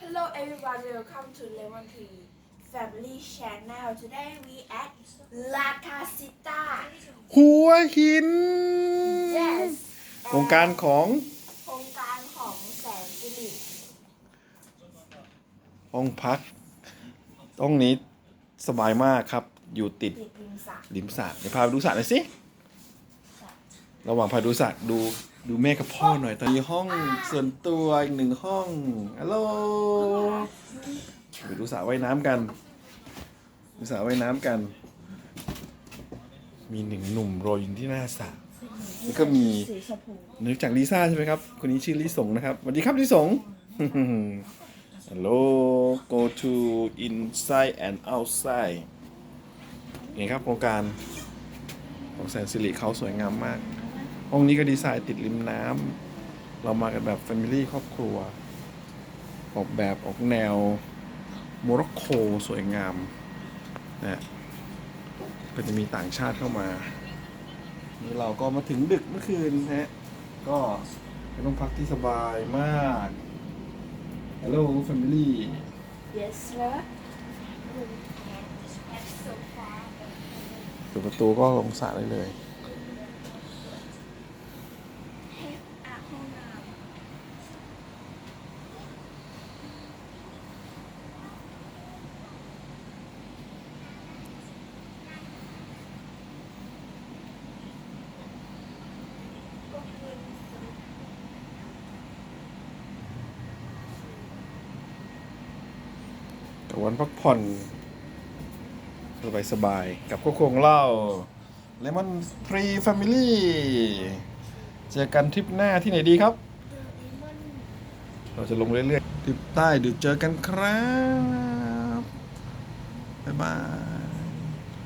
Hello everyone, welcome to Lemon Tree Family Channel. Today we at La Casita. หัวหิน Yes. โครงการของ โครงการของแสนสิริห้องพักห้องนี้สบายมากครับ อยู่ติดติดริมสระริมสระเดี๋ยวพาไปดูสระหน่อยสิ ระหว่างพาดูสระดู ดูแม่กับพ่อหน่อย ตอนนี้ห้องส่วนตัวอีกหนึ่งห้องฮัลโหลไปดูสระว่ายน้ำกันดูสระว่ายน้ำกัน มีหนึ่งหนุ่มโรยอยู่ที่หน้าสระแล้วก็มีนึกจากลิซ่าใช่ไหมครับ คนนี้ชื่อลิสงนะครับสวัสดีครับลิสง Hello go to inside and outside นี่ครับโครงการของแสนสิริเขาสวยงามมาก ห้องนี้ก็ดีไซน์ติดริมน้ำเรามากันแบบ Family ครอบครัว ออกแบบออกแนวโมร็อกโกสวยงามนะก็จะมีต่างชาติเข้ามา นี่เราก็มาถึงดึกเมื่อคืนนะฮะ ก็เป็นห้องพักที่สบายมาก Hello family Yes sir เปิดประตูก็ลงสระได้เลย อะห้องน้ แต่วันพักผ่อนสบายสบายๆกับครอบครัวของเราเลมอนทรีแฟมิลี่เจอกันทริปหน้าที่ไหนดีครับ เราจะลงเรื่อยๆทริปใต้เดี๋ยวเจอกันครับ บ๊ายบาย